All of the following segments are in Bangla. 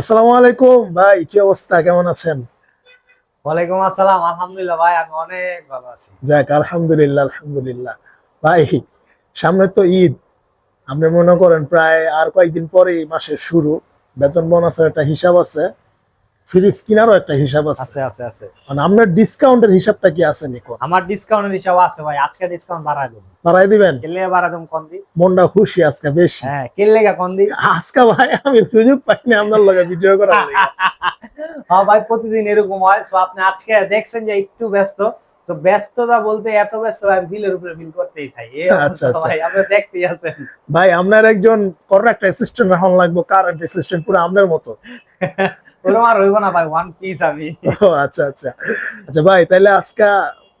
আসসালামু আলাইকুম। ভাই কি অবস্থা? কেমন আছেন? ওয়ালাইকুম আসসালাম। আলহামদুলিল্লাহ ভাই আমি অনেক ভালো আছি। যাক আলহামদুলিল্লাহ আলহামদুলিল্লাহ। ভাই সামনে তো ঈদ। আপনি মনে করেন প্রায় আর কয়েকদিন পরেই মাসের শুরু। বেতন বোনাসের একটা হিসাব আছে। ফ্রিজ কেনারও একটা হিসাব আছে। আছে আছে আছে। মানে আপনার ডিসকাউন্টের হিসাবটা কি আছে নিকো? আমার ডিসকাউন্টের হিসাব আছে ভাই আজকে ডিসকাউন্ট বাড়াই দেব। বাড়াই দিবেন? কেলে বাড়াই দেব কোন দি মনটা খুশি আজকে বেশ। হ্যাঁ কেলে গা কোন দি আজকে ভাই আমি সুযোগ পাইনি আপনার লগে ভিডিও করার হ্যাঁ ভাই প্রতিদিন এরকম হয়। সো আপনি আজকে দেখছেন যে একটু ব্যস্ত। তো ব্যস্ততা বলতে এত ব্যস্ত ভাই বিলের উপরে বিল করতেই এই আচ্ছা, আচ্ছা। ভাই আপনি দেখতেই আছেন। ভাই আপনার একজন কন্ট্রাক্ট অ্যাসিস্ট্যান্ট রাখুন লাগবো কারেন্ট অ্যাসিস্ট্যান্ট পুরো আপনার মতো। ওরকম আর হইব না ভাই ওয়ান পিস আমি। ও আচ্ছা আচ্ছা। আচ্ছা ভাই তাহলে আজকে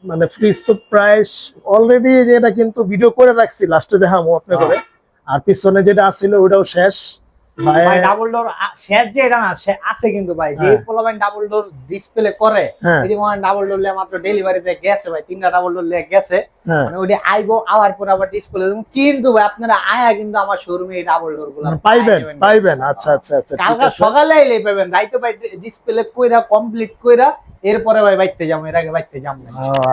মানে ফ্রিজ তো প্রায় অলরেডি যেটা কিন্তু ভিডিও করে রাখছি লাস্টে দেখামো আপনি করে আর পিছনে যেটা আছিল ওটাও শেষ। ভাই ভাই ডাবল ডোর শেষ যে এটা না সে আছে কিন্তু ভাই। যে হ্যাঁ। পোলাবেন ডাবল ডোর ডিসপ্লে করে হ্যাঁ। মনে ডাবল ডোর মাত্র ডেলিভারিতে গেছে ভাই তিনটা ডাবল ডোর গেছে হ্যাঁ। মানে ওইটা আইবো আওয়ার পর আবার ডিসপ্লে কিন্তু ভাই আপনারা আয়া কিন্তু আমার শোরুমে এই ডাবল ডোরগুলো পাইবেন পাইবেন আচ্ছা আচ্ছা আচ্ছা কালকে সকালে এলে পাবেন রাইতে ভাই ডিসপ্লে কইরা কমপ্লিট কইরা এরপরে ভাই বাইতে যাব এর আগে বাইতে যাব।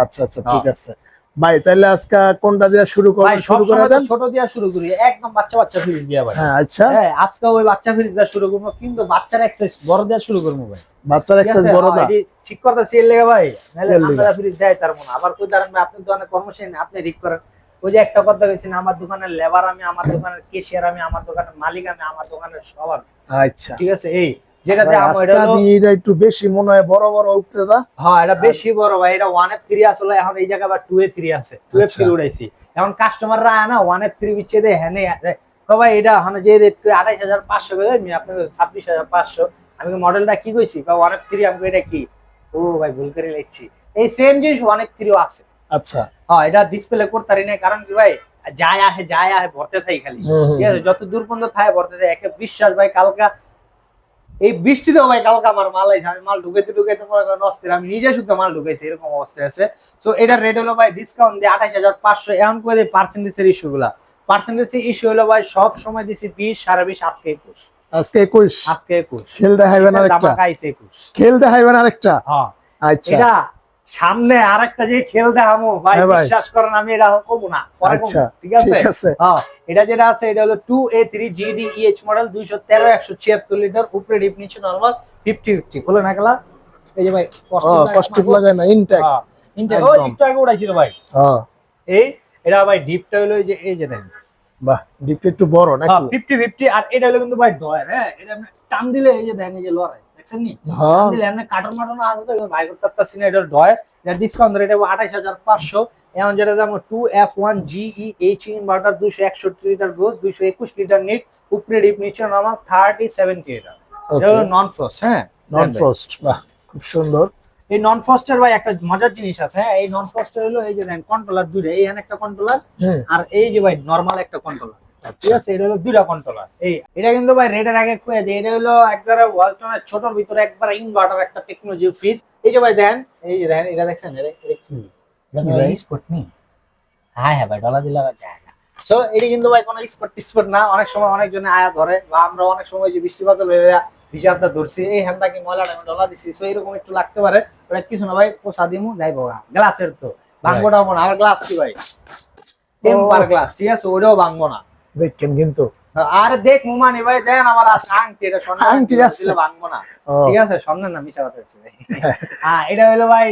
আচ্ছা আচ্ছা ঠিক আছে। ভাই তাহলে আজকে কোনটা দিয়ে শুরু শুরু করে দেন? ছোট দিয়া শুরু করি। একদম বাচ্চা বাচ্চা ফ্রিজ ভাই। হ্যাঁ আচ্ছা। হ্যাঁ আজকে ওই বাচ্চা ফ্রিজ দিয়া শুরু করব কিন্তু বাচ্চার এক্সারসাইজ বড় দিয়া শুরু করব ভাই। বাচ্চার ঠিক এক্সারসাইজ বড় হ্যাঁ, না এটি ঠিক করতে সেল লেগে ভাই। নাহলে আমরা ফ্রিজ দেয় তার মনে আবার কই দাঁড়ান আপনি অনেক কর্মচারী আপনি রিক করেন। ওই যে একটা কথা কইছেন আমার দোকানের লেবার আমি আমার দোকানের কেশিয়ার আমি আমার দোকানের মালিক আমি আমার দোকানের সবার আচ্ছা। ঠিক আছে? এই যেটা ভাই, দাম এটা আজকে হলো দিয়ে এটা একটু বেশি মনে হয় বড় বড় উঠতে দা। হ্যাঁ এটা বেশি বড় ভাই এটা ওয়ান এফ থ্রি আসলে এখন এই জায়গায় আবার টু এ থ্রি আছে। Two F. উড়াইছি। এখন কাস্টমাররা না ওয়ান এফ থ্রি বিচ্ছে দে ভাই এটা যে রেট আঠাইশ হাজার পাঁচশো আমি আপনাকে ছাব্বিশ হাজার পাঁচশো। আমি মডেলটা কি কইছি? বা ওয়ান এফ থ্রি আমি এটা কি? ও ভাই ভুল করে লিখছি। এই সেম জিনিস এফ আছে। আচ্ছা। হ্যাঁ এটা ডিসপ্লে করতে পারি না কারণ কি ভাই যায় আহে যায় আহে ভরতে থাই খালি। ঠিক আছে যত দূর পর্যন্ত থাকে ভরতে থাকে একে বিশ্বাস ভাই কালকা এই বৃষ্টিতে ভাই কালকে আমার মাল আইছে আমি মাল ঢুকাইতে ঢুকাইতে মনে করেন অস্থির আমি নিজে শুদ্ধ মাল ঢুকাইছি এরকম অবস্থা আছে। তো এটার রেট হলো ভাই ডিসকাউন্ট দিয়ে আঠাশ হাজার পাঁচশো এমন করে পার্সেন্টেজের ইস্যু গুলা। পার্সেন্টেজের ইস্যু হলো ভাই সব সময় দিছি বিশ সাড়ে বিশ আজকে একুশ। আজকে একুশ? আজকে একুশ। খেল দেখাইবেন আরেকটা। খেল দেখাইবেন আরেকটা? হ্যাঁ। আচ্ছা। সামনে আরেকটা যে খেল দেখামো ভাই হ্যাঁ বিশ্বাস করেন আমি এটা কমু না আচ্ছা ঠিক আছে? হ্যাঁ এটা যেটা আছে এটা হলো two A three GD EH model দুইশো তেরো একশো ছিয়াত্তর লিটার উপরে ডিপ নিচে নর্মাল ফিফটি ফিফটি খুলে না গেলা? এই যে ভাই ও কষ্ট লাগে না ইনটেক হ্যাঁ, ইনটেক ও একদম। একটু আগে উড়াইছি তো ভাই। হ্যাঁ এই এটা ভাই ডিপটা হলো যে এই যে দেখেন। বাহ ডিপটা একটু বড় নাকি? ফিফটি ফিফটি আর এটা হলো কিন্তু ভাই ডয়ের হ্যাঁ এটা টান দিলে এই যে দেখেন এই যে লড়াই। দেখছেন নি হ্যাঁ। দিলে এমনি কার্টন মাটন আছে তো ভাই করতে পারছি না এটা ডয় এটা ডিসকাউন্ট রেট আঠাইশ হাজার পাঁচশো। এখন যেটা দাম টু এফ ওয়ান ইনভার্টার দুশো একষট্টি লিটার গোস দুশো একুশ লিটার নিট উপরে ডিপ নিচে নর্মাল থার্টি সেভেন্টি এটা। এটা নন ফ্রস্ট হ্যাঁ? নন ফ্রস্ট বাহ খুব সুন্দর। এই নন ফ্রস্টের ভাই একটা মজার জিনিস আছে হ্যাঁ? এই নন ফ্রস্টের হলো এই যে কন্ট্রোলার দুইটা এইখানে একটা কন্ট্রোলার আর এই যে ভাই নর্মাল একটা কন্ট্রোলার ঠিক আচ্ছা আছে এটা হলো দুইটা কন্ট্রোলার এই এটা কিন্তু ভাই রেটের আগে কয়ে দিই এটা হলো একবারে ওয়ালটনের ছোটর ভিতরে একবার ইনভার্টার একটা টেকনোলজি ফ্রিজ এই যে ভাই দেখেন এই যে দেখেন এটা দেখছেন এটা এটা কি? এটা ভাই? স্পট নি? হ্যাঁ হ্যাঁ ভাই ডলার দিলে আবার যায় না। সো এটা কিন্তু ভাই কোনো স্পট টিস্পট না অনেক সময় অনেকজনে আয়া ধরে বা আমরা অনেক সময় যে বৃষ্টিপাত হলে হিসাবটা ধরছি এই হ্যান্ডা কি ময়লাটা আমি ডলার দিছি সো এরকম একটু লাগতে পারে। ওটা কিছু না ভাই পোষা দিমু যাই বগা গ্লাসের তো। ভাঙবোটা হব না আর গ্লাস কি ভাই? টেম্পার গ্লাস ঠিক আছে ওটাও ভাঙবো না। দেখেন কিন্তু। আর দেখ মুমানি ভাই দেন আমার আংটি এটা স্বর্ণ আংটি আছে। ভাঙবো না। ঠিক আছে না কথা হচ্ছে। হ্যাঁ এটা হলো ভাই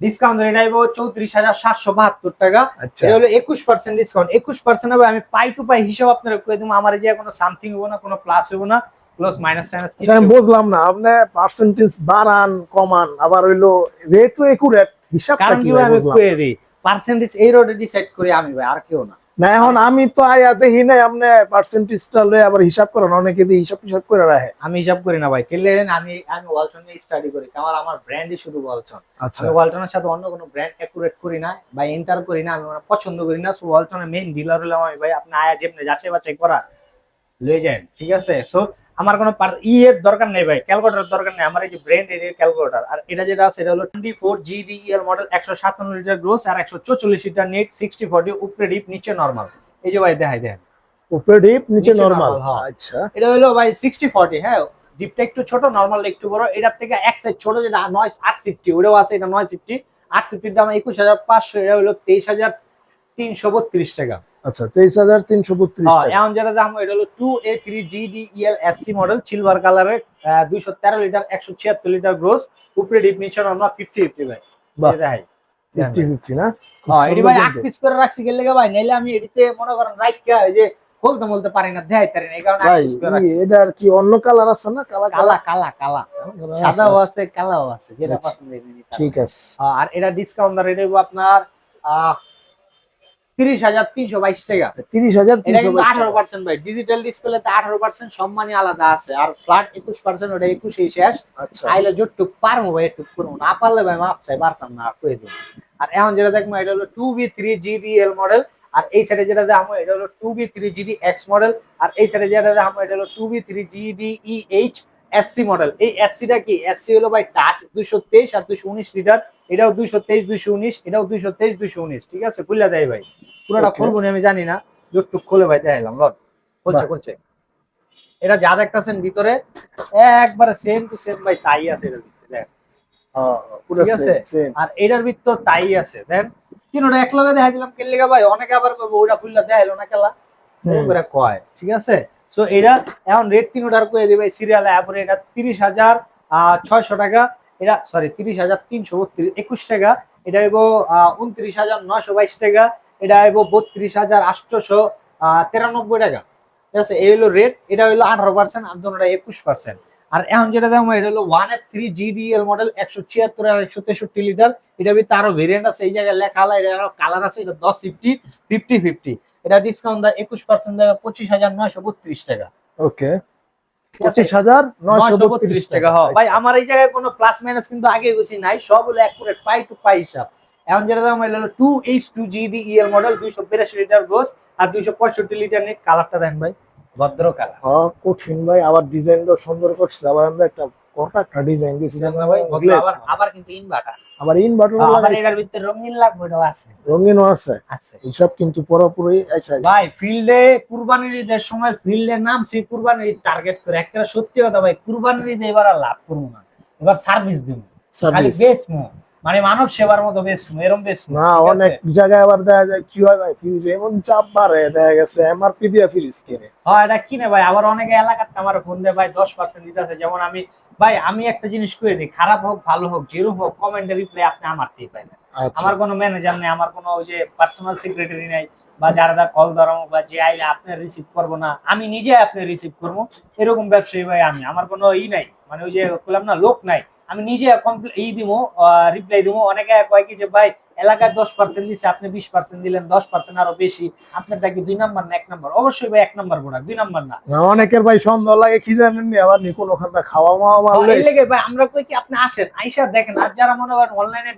ডিসকাউন্ট রেট আইবো চৌত্রিশ হাজার সাতশো বাহাত্তর টাকা। আচ্ছা। এটা হলো একুশ পার্সেন্ট ডিসকাউন্ট একুশ পার্সেন্ট হবে আমি পাই টু পাই হিসাব আপনারা করে দেবো আমার যে কোনো সামথিং হব না কোনো প্লাস হব না প্লাস মাইনাস টাইনাস আচ্ছা, আমি বুঝলাম না আপনি পার্সেন্টেজ বাড়ান কমান আবার হইল রেটও একুরেট হিসাবটা কারণ কি আমি কয়ে দিই পার্সেন্টেজ এই রোডে ডিসাইড করি আমি ভাই আর কেউ না। না এখন আমি তো আয়া দেখি নাই আপনি পার্সেন্টেজটা লয়ে আবার হিসাব করেন অনেকে দিয়ে হিসাব হিসাব করে রাখে। আমি হিসাব করি না ভাই কেলে আমি আমি ওয়ালটন নিয়ে স্টাডি করি আমার আমার ব্র্যান্ডই শুধু ওয়ালটন। আচ্ছা। আমি ওয়ালটনের সাথে অন্য কোনো ব্র্যান্ড অ্যাকুরেট করি না বা এন্টার করি না আমি ওরা পছন্দ করি না সো ওয়ালটনের মেইন ডিলার হলাম আমি ভাই আপনি আয়া যেমনি যাচাই বাছাই করা লয়ে যান ঠিক আছে? সো আমার কোনো ই এর দরকার নেই ভাই ক্যালকুলেটর দরকার নেই। আমার এই যে ব্র্যান্ড এর ক্যালকুলেটর আর এটা যেটা আছে এটা হলো টোয়েন্টি ফোর জিডিএল মডেল একশো সাতান্ন লিটার গ্রোস আর একশো চৌচল্লিশ লিটার নেট সিক্সটি ফোর্টি উপরে ডিপ নিচে নর্মাল এই যে ভাই দেখাই দেন উপরে ডিপ নিচে নিচে নরমাল হ্যাঁ। আচ্ছা। এটা হলো ভাই সিক্সটি ফর্টি হ্যাঁ। ডিপটা একটু ছোট নর্মাল একটু বড়। এটার থেকে এক সাইড ছোট যেটা নয় আট সিফটি ওটাও আছে এটা নয় সিফটি আট সিফটির দাম একুশ হাজার পাঁচশো এটা হলো তেইশ হাজার তিনশো বত্রিশ টাকা। আচ্ছা তেইশ হাজার তিনশো বত্রিশ এখন যেটা দাম এটা হলো two A three GD EL SC model silver কালারের দুইশো তেরো লিটার একশো ছিয়াত্তর লিটার গ্রোস উপরে ডিপ নিচে আমরা ফিফটি ফিফটি ভাই। বাহ। ফিফটি ফিফটি না? হ্যাঁ এটি ভাই আট পিস করে রাখছি গেলে ভাই নাইলে আমি এটিতে মনে করেন রাইটকা এই যে বলতে বলতে পারি না না এই কারণে ভাই এটার কি অন্য কালার আছে না? কালা কালা কালা সাদাও আছে কালাও আছে যেটা আচ্ছা। পছন্দ। ঠিক আছে। হ্যাঁ, আর এটা ডিসকাউন্ট রেট আপনার তিরিশ হাজার তিনশো বাইশ টাকা। তিরিশ হাজার এটা তিনশো কিন্তু আঠারো পার্সেন্ট ভাই। ডিজিটাল ডিসপ্লেতে আঠারো পার্সেন্ট সম্মানই আলাদা আছে। আর ফ্ল্যাট একুশ পার্সেন্ট ওটা একুশেই শেষ। আচ্ছা। আইলে যতটুক পারব ভাই একটু করব না। পারলে ভাই মাপ চাই পারতাম না আর কয়ে দিন আর এখন যেটা দেখব এটা হলো two B three GDL model আর এই সাইডে যেটা দেখব এটা হলো two B three GD X model আর এই সাইডে যেটা দেখব এটা হলো two B three GD E H SC model এই এসসিটা কি? এসসি হলো ভাই টাচ দুইশো তেইশ আর দুইশো উনিশ লিটার এটাও দুইশো তেইশ দুইশো উনিশ এটাও দুইশো তেইশ দুইশো উনিশ। ঠিক আছে? খুললে দেয় ভাই। পুরোটা খুলবো আমি জানি না। যতটুক খুলে ভাই দেখাইলাম লট খুলছে খুলছে। এটা যা দেখতেছেন ভিতরে একবারে সেম টু সেম ভাই তাই আছে এটার ভিতরে দেখেন। ঠিক আছে? same, same। আর এটার ভিতর তাই আছে দেন। তিনোটা এক লগে দেখা দিলাম কেলিগা ভাই? অনেকে আবার কইবো ওটা খুললা দেখাইলো না কেলা? করে কয় ঠিক আছে? সো এটা এখন রেট তিনোটার কয়ে দিবে সিরিয়াল অ্যাপরে এটা তিরিশ হাজার ছয়শো টাকা। এটা সরি তিরিশ হাজার তিনশো বত্রিশ, একুশ টাকা। এটা হইব উনত্রিশ হাজার নয়শো বাইশ টাকা। এটা হইব বত্রিশ হাজার আটশোশো তিরানব্বই টাকা। ঠিক আছে, এই হলো রেট এটা হলো আঠারো পার্সেন্ট আর দুটোটা একুশ পার্সেন্ট আর এখন যেটা দেখো এটা হলো one F three GDL model একশো ছিয়াত্তর আর একশো তেষট্টি লিটার। এটা ভিতরে আরও ভেরিয়েন্ট আছে, এই জায়গায় লেখা হলো এটা কালার আছে, এটা দশ ফিফটি ফিফটি ফিফটি। এটা ডিসকাউন্ট দেয় একুশ পার্সেন্ট দেবে পঁচিশ হাজার নয়শো বত্রিশ টাকা। ওকে? পঁচিশ হাজার নয়শো বত্রিশ টাকা। হয় ভাই। আমার এই জায়গায় কোনো প্লাস মাইনাস কিন্তু আগে গেছি নাই। সব হলো অ্যাকুরেট পাই টু পাই হিসাব। এখন যেটা দাম হলো two H two GB EL model দুইশো বিরাশি লিটার গোস আর দুইশো পঁয়ষট্টি লিটার কালারটা দেন ভাই ভদ্র কালার কঠিন ভাই আবার ডিজাইনটা সুন্দর করছে আবার আমরা একটা একটা ডিজাইন ভাই আবার আবার কিন্তু ইনভার্টার আবার ইনভার্টার লাগাইছে। এটার ভিতরে রঙিন লাগবে আছে। রঙিনও আছে। আছে। কিন্তু পুরোপুরি আচ্ছা ভাই ফিল্ডে কুরবানির ঈদের সময় ফিল্ডে কুরবানির টার্গেট করে। একটা সত্যি কথা ভাই কুরবানির ঈদে এবার আর লাভ করব না। এবার সার্ভিস দিব। খালি সার্ভিস বেচমু মানে মানব সেবার মতো বেচমু এরম বেচমু না অনেক জায়গায় আবার দেখা যায় কি হয় ভাই ফ্রিজ এমন চাপ বাড়ে দেখা গেছে এমআরপি দিয়ে ফ্রিজ কিনে। হ্যাঁ এটা কিনে ভাই। আবার অনেকে এলাকাতে আমার ফোন দেয় ভাই দশ পার্সেন্ট দিতেছে। যেমন আমি ভাই আমি একটা জিনিস করে দিই খারাপ হোক ভালো হোক যেরকম হোক কমেন্টে রিপ্লাই আপনি আমার দিয়ে পাইবেন। আচ্ছা। আমার কোনো ম্যানেজার নেই আমার কোনো ওই যে পার্সোনাল সেক্রেটারি নাই বা যারা কল ধরামো বা যে আইলে আপনি রিসিভ করব না আমি নিজে আপনি রিসিভ করব এরকম ব্যবসায়ী ভাই আমি। আমার কোনো ই নাই মানে ওই যে বললাম না লোক নাই। আমি নিজে কমপ্লিট ই দিব রিপ্লাই দিব অনেকে কয় কি যে ভাই এলাকায় দশ পার্সেন্ট দিচ্ছে আপনি বিশ পার্সেন্ট দিলেন দশ পার্সেন্ট আরও বেশি। আপনার কি দুই নাম্বার না এক নাম্বার। অবশ্যই ভাই এক নাম্বার প্রোডাক্ট দুই নাম্বার না। অনেকের ভাই সন্দেহ লাগে কি জানেন আবার নি কোনো খাতা খাওয়া মাওয়া মারলে এই লেগে ভাই আমরা কই কি আপনি আসেন আইসা দেখেন। আর যারা মনে করেন অনলাইনে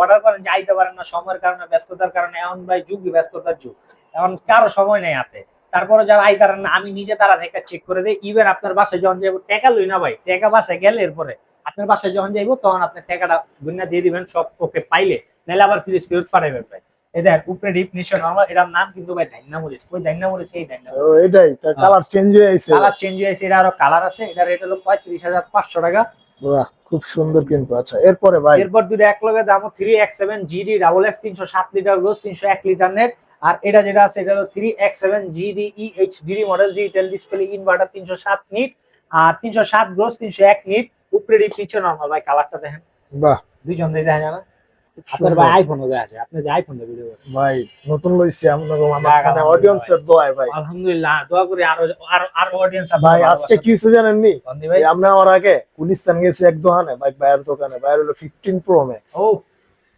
অর্ডার করেন যে আইতে পারেন না সময়ের কারণে ব্যস্ততার কারণে এখন ভাই যুগই ব্যস্ততার যুগ। এখন কারও সময় নেই হাতে। তারপরে যারা আইতারেন না আমি নিজে তারা থেকে চেক করে দিই। ইভেন আপনার বাসায় যখন যাব টাকা লই না ভাই টাকা বাসায় গেলে এরপরে। আপনার বাসায় যখন যাইবো তখন আপনার টাকাটা গুন্না দিয়ে দিবেন সব ওকে পাইলে। নাহলে আবার ফ্রিজ ফেরত পাঠাবেন ভাই। এই দেখ উপরে ডিপ নিচে নর্মাল এটার নাম কিন্তু ভাই ধান্না মরিচ। ওই ধান্না মরিচ? এই ধান্না ও, এটাই তার কালার চেঞ্জ হয়ে গেছে। কালার চেঞ্জ হয়েছে এটা আরও কালার আছে এটা রেট হলো পঁয়ত্রিশ হাজার পাঁচশো টাকা। বাহ, খুব সুন্দর কিন্তু আচ্ছা এরপরে ভাই? এরপর দুটো এক লগে দাম three X seven GD double X তিনশো সাত লিটার রোজ তিনশো এক লিটার নেট আর এটা যেটা আছে এটা হলো three X seven GD E H DD model digital display inverter তিনশো সাত নিট আর তিনশো সাত গ্রোস তিনশো এক নিট উপরে ডিপ নিচে নর্মাল ভাই কালারটা দেখেন। বাহ। দুইজন দেখা যায় না? খুব আপনার। ভাই আইফোনও দেখা যায় আপনি আইফোন দিয়ে ভিডিও করেন ভাই নতুন লইছি আমরা মানে আলহামদুলিল্লাহ অডিয়েন্সের দোয়ায় ভাই। আলহামদুলিল্লাহ দোয়া করি আরও আরও আরও অডিয়েন্স ভাই আজকে কি হয়েছে জানেন নি? আমরা আমার আগে গুলিস্তান গেছি এক দোকানে ভাই ভাইয়ের দোকানে। ভাইয়ের হলো ফিফটিন প্রো ম্যাক্স ও।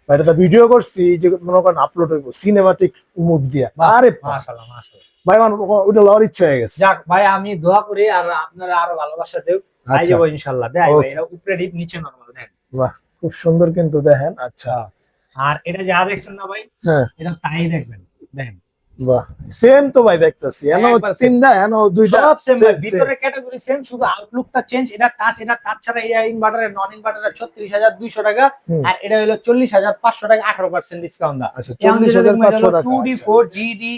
ভাই এটা ভিডিও করছি যে মনে করেন আপলোড হইব সিনেমাটিক মুড দিয়া। আরে মাশাআল্লাহ মাশাআল্লাহ। ভাই আমার ওটা লওয়ার ইচ্ছা হয়ে গেছে। যাক ভাই আমি দোয়া করি আর আপনারা আরও ভালোবাসা দেও। আই আচ্ছা যাব ইনশাআল্লাহ। দেখ ভাই উপরে ডিপ নিচে নরমাল দেখ। বাহ। খুব সুন্দর কিন্তু দেখেন আচ্ছা। আর এটা যা দেখছেন না ভাই হ্যাঁ। এটা তাই দেখবেন দেখেন। বাহ সেম তো ভাই দেখতেছি এনো তিনটা এনো দুইটা সেম same, same। ভিতরে ক্যাটাগরি সেম শুধু আউটলুকটা চেঞ্জ এটা টাচ এটা টাচ ছাড়া এটা ইনভার্টারের নন হাজার দুইশো টাকা আর এটা হলো চল্লিশ হাজার পাঁচশো টাকা আঠারো পার্সেন্ট ডিসকাউন্ট দা। আচ্ছা টাকা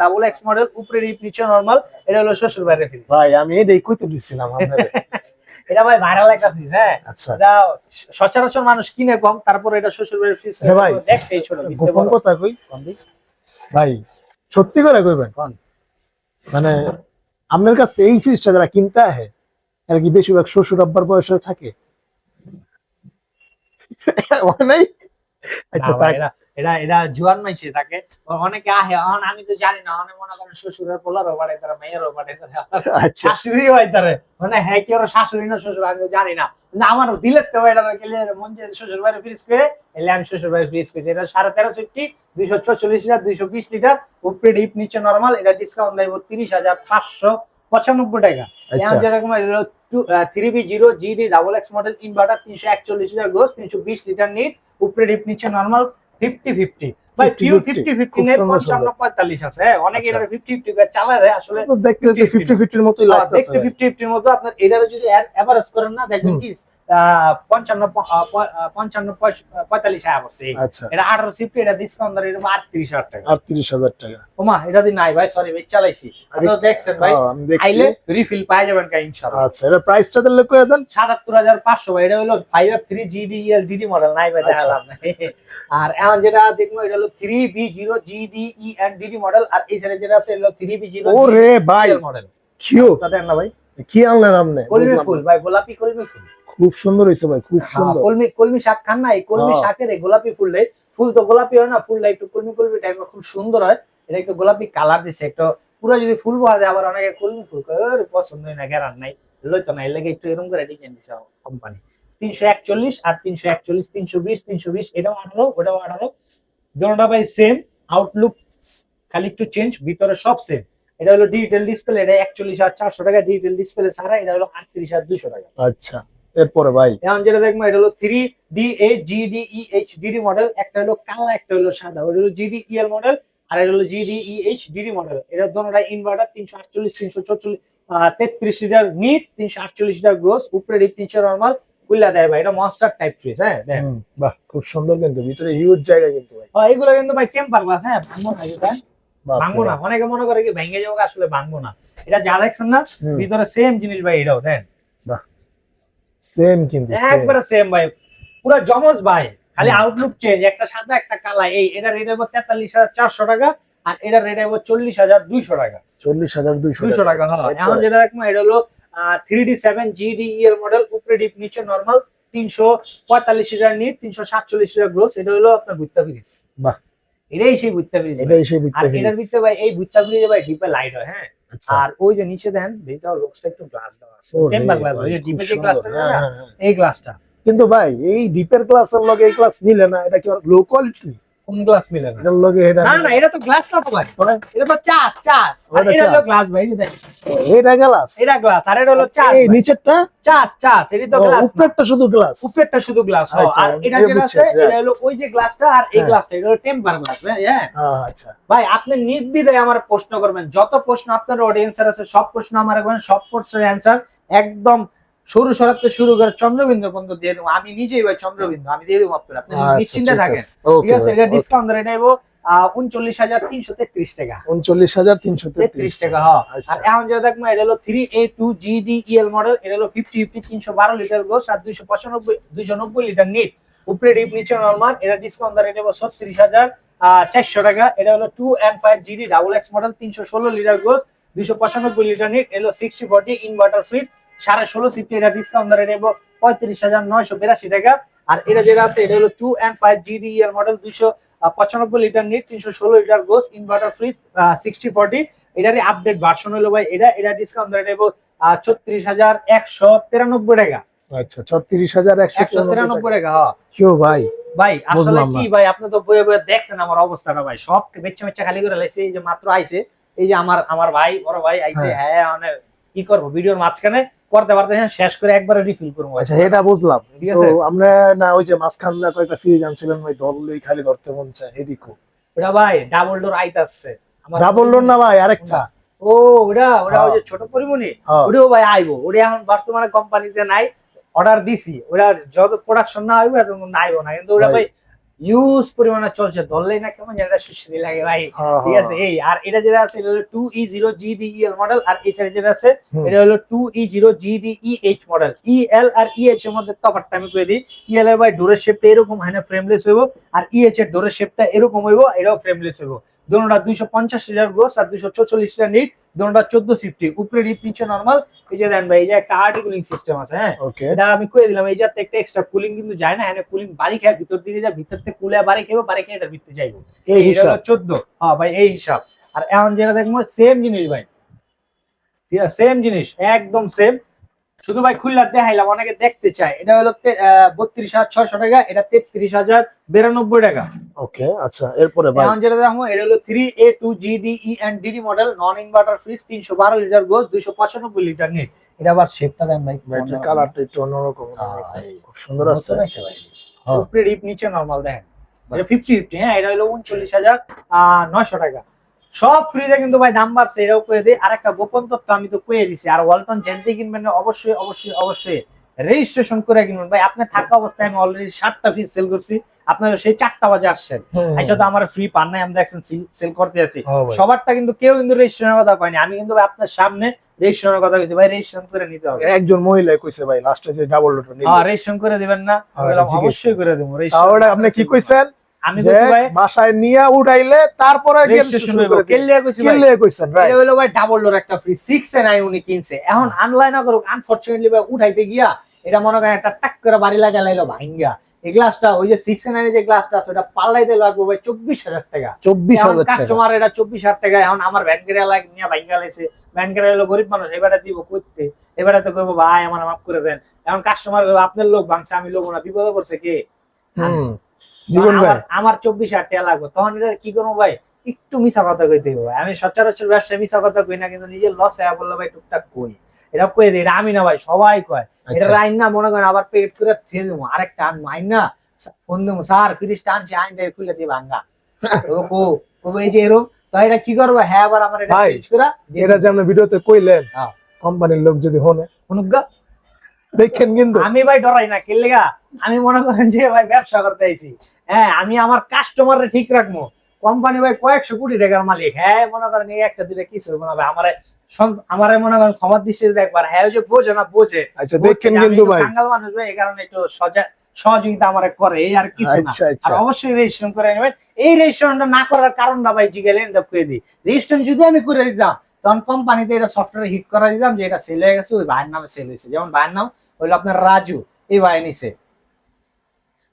ডাবল এক্স মডেল উপরে নিচে নর্মাল এটা হলো শ্বশুর বাইরে ভাই আমি এটাই কইতে দিছিলাম আপনাদের। এটা ভাই ভাইরাল একটা ফ্রিজ হ্যাঁ। আচ্ছা। এটা সচরাচর মানুষ কিনে কম তারপর এটা শ্বশুর বাড়ির ফ্রিজ আচ্ছা ভাই, দেখতে ছোট গোপন কথা কই? ভাই সত্যি করে কইবেন? কোন? মানে আপনার কাছে এই ফ্রিজটা যারা কিনতে আহে এরা কি বেশিরভাগ শ্বশুর আব্বার বয়সে থাকে? নাই? আচ্ছা এটা এটা জুয়ান মাইছে থাকে অনেকে আহে এখন আমি তো জানি না অনেক মনে করেন শ্বশুরের পোলারও বাড়ে তারা মেয়েরও বাড়ে তারা। আচ্ছা। শাশুড়ি হয় তারে। মানে হ্যাঁ কি ওর শাশুড়ি না শ্বশুর আমি তো জানি না। আমার দিলের তো এটা গেলে মন যে শ্বশুর বাড়ি ফ্রিজ করে এলে আমি শ্বশুর বাড়ি ফ্রিজ করেছি। এটা সাড়ে তেরো ফিফটি দুইশো চল্লিশ লিটার দুইশো বিশ লিটার উপরে ডিপ নিচে নর্মাল এটা ডিসকাউন্ট দেবো তিরিশ হাজার পাঁচশো পঁচানব্বই টাকা। যেরকম three B zero GD double X model inverter তিনশো একচল্লিশ লিটার গ্রোস তিনশো বিশ লিটার নিট উপরে ডিপ নিচে নর্মাল ফিফটি ফিফটি। ভাই 50, পিউ 50 ফিফটি ফিফটি নেই পঞ্চান্ন পঁয়তাল্লিশ আছে হ্যাঁ? অনেকে। এটা ফিফটি ফিফটি চালায় দেয় আসলে দেখতে দেখতে 50, ফিফটি ফিফটির মতোই দেখতে ফিফটি ফিফটির মতো আপনার এটারও যদি এভারেজ করেন না দেখবেন কি পঞ্চান্ন পঞ্চান্ন পঁয়তাল্লিশ আয়া পড়ছে। আচ্ছা। এটা আঠারো সিফটি এটা ডিসকাউন্ট ধরে এটা আটত্রিশ হাজার টাকা। আটত্রিশ হাজার টাকা। ওমা এটা দিন নাই ভাই সরি ভাই চালাইছি আপনারা দেখছেন ভাই হ্যাঁ, আমি দেখছি। আইলে রিফিল পাই যাবেন কা ইনশাআল্লাহ। আচ্ছা এটা প্রাইসটা কয়ে দেন। ভাই এটা হলো ডিডি মডেল নাই ভাই আচ্ছা। আর এখন যেটা দেখব এটা হলো three B zero GDE and DD model আর এই সাইডে যেটা আছে হলো থ্রি বি জিরো ওরে ভাই মডেল কিউ। তাদের না ভাই। কি আনলেন আপনি? কলমি ফুল ভাই গোলাপি কলমি ফুল। খুব সুন্দর হয়েছে ভাই খুব হ্যাঁ, সুন্দর। কলমি কলমি শাক খান না এই কলমি হ্যাঁ। শাকের এই গোলাপি ফুল ফুল তো গোলাপি হয় না ফুলটা একটু কলমি কলমি টাইপের খুব সুন্দর হয়। এটা একটু গোলাপি কালার দিছে একটু পুরো যদি ফুল পাওয়া যায় আবার অনেকে কলমি ফুল পছন্দ হয় না গ্যারান নাই। লইতো না এর লাগে একটু এরকম করে ডিজাইন দিছে কোম্পানি তিনশো একচল্লিশ আর তিনশো একচল্লিশ তিনশো বিশ তিনশো বিশ এটাও আঠারো ওটাও আঠারো। দুটোটা ভাই সেম আউটলুক খালি একটু চেঞ্জ ভিতরে সব সেম এটা হলো ডিজিটাল ডিসপ্লে এটা একচল্লিশ হাজার চারশো টাকা ডিজিটাল ডিসপ্লে ছাড়া এটা হলো আটত্রিশ হাজার দুশো টাকা। আচ্ছা। এরপরে ভাই। এখন যেটা দেখব এটা হলো three D H GD E H DD model একটা হলো কালা একটা হলো সাদা। ওটা হলো জিডি ইএল মডেল আর এটা হলো GD E H DD model এটা দোনোটা ইনভার্টার তিনশো আটচল্লিশ তিনশো চল্লিশ তেত্রিশ লিটার নিট তিনশো আটচল্লিশ লিটার গ্রোস উপরে ডিপ তিনশো নর্মাল কুল্লা দেয় ভাই। এটা মনস্টার টাইপ ফ্রিজ হ্যাঁ বাহ খুব সুন্দর কিন্তু ভিতরে হিউজ জায়গা কিন্তু ভাই। এগুলো কিন্তু ভাই টেম্পার গ্লাস হ্যাঁ ভাঙবো না এটা ভাঙবো না। অনেকে মনে করে কি ভেঙে যাব আসলে ভাঙবো না। এটা যা দেখছেন না ভিতরে সেম জিনিস ভাই এটাও দেন সেম কিন্তু একবারে সেম ভাই। পুরো জমজ ভাই। খালি আউটলুক চেঞ্জ একটা সাদা একটা কালা। এই এটা রেট হব তেতাল্লিশ হাজার চারশো টাকা আর এটা রেট হব চল্লিশ হাজার দুইশো টাকা। চল্লিশ হাজার দুইশো টাকা। হ্যাঁ। এখন যেটা দেখব এটা হলো থ্রি ডি সেভেন জিডি এর মডেল উপরে ডিপ নিচে নর্মাল তিনশো পঁয়তাল্লিশ লিটার নিট তিনশো সাতচল্লিশ লিটার গ্রোস এটা হলো আপনার ভুত্তা ফ্রিজ বাহ। এটাই সেই ভুত্তা ফ্রিজ এটাই সেই ভিতরে এটার ভিতরে ভাই এই ভুত্তা ফ্রিজে ভাই ডিপে লাইট হয় হ্যাঁ। আর ওই যে নিচে দেন ভিতর লক্সটা একটু গ্লাস দেওয়া আছে। টেম্পার গ্লাস ওই যে ডিপে যে গ্লাসটা হ্যাঁ, হ্যাঁ, হ্যাঁ। এই গ্লাসটা কিন্তু ভাই এই ডিপের গ্লাসের লগে এই গ্লাস মিলে না এটা কি লো কোয়ালিটি কোন গ্লাস মিলে না? এটার লগে এটা না না এটা তো গ্লাস না ভাই এটা তো চাস চাস এটা হলো গ্লাস ভাই দেখ। এটা গ্লাস এটা গ্লাস আর এটা হলো চাস এই নিচেরটা? চাস চাস এটা তো গ্লাস উপরেরটা শুধু গ্লাস উপরেরটা শুধু গ্লাস আচ্ছা, আর এটা যেটা আছে আচ্ছা। এটা হলো ওই যে গ্লাসটা আর এই হ্যাঁ। গ্লাসটা এটা হলো টেম্পার গ্লাস হ্যাঁ। হ্যাঁ, আচ্ছা। ভাই আপনি নির্দ্বিধায় আমার প্রশ্ন করবেন। যত প্রশ্ন আপনার অডিয়েন্সের আছে সব প্রশ্ন আমার করবেন সব প্রশ্নের অ্যান্সার একদম সরু সরাতে শুরু করে চন্দ্রবিন্দু পর্যন্ত দিয়ে দেবো। আমি নিজেই ভাই চন্দ্রবিন্দু আমি দিয়ে দেবো আপনার আপনি আচ্ছা, নিশ্চিন্তে থাকেন। ঠিক আছে এটা ডিসকাউন্ট ধরে নেব। উনচল্লিশ হাজার তিনশো তেত্রিশ টাকা। উনচল্লিশ হাজার তিনশো তেত্রিশ টাকা। হ্যাঁ আর এখন যেটা দেখব এটা হলো three A two GD model এটা হলো ফিফটি ফিফটি তিনশো বারো লিটার গোস আর দুইশো পঁচানব্বই দুইশো নব্বই লিটার নিট উপরে ডিপ নিচে নর্মাল এটা ডিসকাউন্ট ধরে নেব ছত্রিশ হাজার চারশো টাকা। এটা হলো two and five GD double X model তিনশো ষোলো লিটার গোস দুইশো পঁচানব্বই লিটার নিট এলো সিক্সটি ফোর্টি ইনভার্টার ফ্রিজ সাড়ে ষোলো সিফটি এটা ডিসকাউন্ট ধরে নেব পঁয়ত্রিশ হাজার নয়শো বিরাশি টাকা। আর এটা যেটা আছে এটা হলো টু অ্যান্ড ফাইভ জিডি এর মডেল দুইশো পঁচানব্বই লিটার নিট তিনশো ষোলো litre gross inverter fridge sixty forty এটারই আপডেট ভার্সন হলো ভাই এটা এটা ডিসকাউন্ট ধরে নেব ছত্রিশ হাজার একশো তিরানব্বই টাকা। আচ্ছা ছত্রিশ হাজার একশো তিরানব্বই টাকা। হ্যাঁ। ভাই ভাই আসলে কি ভাই আপনি তো বইয়ে বইয়ে দেখছেন আমার অবস্থাটা ভাই সব বেচ্ছে বেচ্ছে খালি করে লাইছে এই যে মাত্র আইছে এই যে আমার আমার ভাই বড় ভাই আইছে হ্যাঁ। হ্যাঁ মানে কি করব ভিডিওর মাঝখানে করতে পারতে শেষ করে একবারে রিফিল করব। আচ্ছা এটা বুঝলাম। ঠিক তো আমরা না ওই যে মাঝখান দিয়ে কয়েকটা ফ্রিজ আনছিলেন ওই ধরলেই খালি ধরতে মন চায় এদিকও ওটা ভাই ডাবল ডোর আইতাছে আমার ডাবল লোন না ভাই আরেকটা। ও ওটা ওটা ওই যে হ্যাঁ। ছোট পরিমণি? হ্যাঁ। ওটাও ভাই আইবো। ওটা এখন বর্তমানে কোম্পানিতে নাই অর্ডার দিছি। ওটা যত প্রোডাকশন না হইবে এত না আইবো না। কিন্তু ওটা ভাই ইউজ পরিমাণে চলছে। ধরলেই না কেমন যেটা সুশ্রী লাগে ভাই। হ্যাঁ, ঠিক আছে? এই আর এটা যেটা আছে এটা হলো two E zero GDEL model আর এই সাইডে যেটা আছে এটা হলো two E zero GDEH model EL আর ইএইচ এর মধ্যে তফাৎটা আমি কই দিই। ইএল এর ভাই ডোরের শেপটা এরকম হয় না ফ্রেমলেস হইব। আর ইএইচ এর ডোরের শেপটা এরকম হইব এটাও ফ্রেমলেস হইব। দুটোটা দুইশো পঞ্চাশ লিটার গ্রোস আর দুইশো চৌচল্লিশ লিটার নিট দুটোটা চোদ্দ সিফটি। উপরে ডিপ নিচে নর্মাল এই যে দেন ভাই এই যে একটা হার্ড কুলিং সিস্টেম আছে হ্যাঁ? এটা আমি কয়ে দিলাম এই যাতে একটা এক্সট্রা কুলিং কিন্তু যায় না হ্যাঁ কুলিং বাড়ি খায় ভিতর দিকে যায় ভিতর থেকে কুলে বাড়ি খাবে বাড়ি খেয়ে এটার ভিতরে যাইবো। এই হিসাব। চোদ্দ। হ্যাঁ ভাই এই হিসাব। আর এখন যেটা দেখব সেম জিনিস ভাই। ঠিক আছে সেম জিনিস একদম সেম শুধু ভাই খুললা দেখাইলাম অনেকে দেখতে চায়। এটা হলো বত্রিশ হাজার ছয়শো টাকা এটা তেত্রিশ হাজার বিরানব্বই টাকা। ওকে আচ্ছা এরপরে এখন যেটা দেখো এটা হলো three A two GD E and DD model non inverter fridge তিনশো বারো লিটার গোস দুইশো পঁচানব্বই লিটার নেট এটা আবার শেপটা দেন ভাই কালারটা একটু অন্যরকম হ্যাঁ, খুব সুন্দর আছে। ভাই। হ্যাঁ। উপরে ডিপ নিচে নরমাল দেখেন। ফিফটি ফিফটি হ্যাঁ এটা হলো উনচল্লিশ হাজার নয়শো টাকা। সব ফ্রিজে কিন্তু ভাই দাম বাড়ছে এটাও কয়ে দিই আর একটা গোপন তথ্য আমি তো কয়ে দিছি। আর ওয়ালটন জেনতে কিনবেন না অবশ্যই অবশ্যই অবশ্যই রেজিস্ট্রেশন করে কিনবেন। ভাই আপনি থাকা অবস্থায় আমি অলরেডি সাতটা ফ্রিজ সেল করছি। আপনার সেই চারটা বাজে আসছেন। আইসা তো আমার ফ্রি পান নাই আমি দেখছেন সেল করতে আছি। সবারটা কিন্তু কেউ কিন্তু রেজিস্ট্রেশনের কথা কয়নি আমি কিন্তু ভাই আপনার সামনে রেজিস্ট্রেশনের কথা কইছি। ভাই রেজিস্ট্রেশন করে নিতে হবে। একজন মহিলা কইছে ভাই লাস্টে যে ডাবল ডোর নিল। হ্যাঁ রেজিস্ট্রেশন করে দিবেন না। হ্যাঁ, অবশ্যই করে। দেবো তাহলে আপনি কি কইছেন? আমি কইছি ভাই বাসায় নিয়ে উঠাইলে তারপরে কেলিয়া কইছি ভাই। কইছেন রাইট এটা হলো ভাই ডাবল ডোর একটা ফ্রি 6 এ 9 উনি কিনছে। এখন আনলাইন করুক আনফরচুনেটলি ভাই উঠাইতে গিয়া এটা মনে করেন একটা টাক করে বাড়ি লাগা লাইলো ভাঙ্গা এই গ্লাসটা ওই যে 6 এ 9 এর যে গ্লাসটা আছে ওটা পাল্লাইতে লাগবে ভাই 24000 টাকা। চব্বিশ হাজার টাকা। কাস্টমার এটা 24000 টাকা এখন আমার ব্যাংকের লাগ নিয়া ভাঙ্গা লাইছে। ব্যাংকের হলো গরিব মানুষ এবারে দিব কইতে। এবারে তো কইবো ভাই আমার মাফ করে দেন। এখন কাস্টমার আপনার লোক ভাঙছে আমি লোক না বিপদে পড়ছে কে? জীবন ভাই। আমার- চব্বিশ হাজার টাকা লাগবে। তখন এটা কি করব ভাই? একটু মিশা কথা কইতে ভাই। আমি সচরাচর ব্যবসায় মিশা কথা কই না কিন্তু নিজের লস হয়ে বলল ভাই টুকটাক কই। এটা দিই আমি না ভাই সবাই কয়। এটা আচ্ছা আইন না মনে করেন আবার পেট করে খেয়ে দেবো। আরেকটা আইন না ফোন দেবো স্যার টানছে আইন খুলে দিয়ে ভাঙ্গা। ও ও এই যে এরকম তো এটা কি করব? হ্যাঁ আবার আমার এটা ভাই, চেঞ্জ করে এটা যে আপনি ভিডিওতে কইলেন হ্যাঁ। কোম্পানির লোক যদি হনে অনুজ্ঞা দেখেন কিন্তু। আমি ভাই ডরাই না কে লেগা। আমি মনে করেন যে ভাই ব্যবসা করতে আইছি। হ্যাঁ আমি আমার কাস্টমারে ঠিক রাখব। কোম্পানি ভাই কয়েকশো কোটি টাকার মালিক। হ্যাঁ মনে করেন এই একটা দিলে কিছু হইব না ভাই। আমার আমার মনে করেন ক্ষমার দৃষ্টিতে দেখবার। হ্যাঁ ওই যে বোঝে না বোঝে। আচ্ছা দেখেন কিন্তু ভাই। কাঙ্গাল মানুষ ভাই এই কারণে একটু সজা সহযোগিতা আমার করে। এই আর কিছু না। আচ্ছা আর আচ্ছা অবশ্যই রেজিস্ট্রেশন করে নেবেন। এই রেজিস্ট্রেশনটা না করার কারণটা ভাই জিগেলে এন্ড করে দিই। রেজিস্ট্রেশন যদি আমি করে দিতাম তখন কোম্পানিতে এটা সফটওয়্যার হিট করা দিতাম যে এটা সেল হয়ে গেছে, ওই ভাইয়ের নামে সেল হয়েছে। যেমন ভাইয়ের নাম হইল আপনার রাজু, এই ভাই নিছে।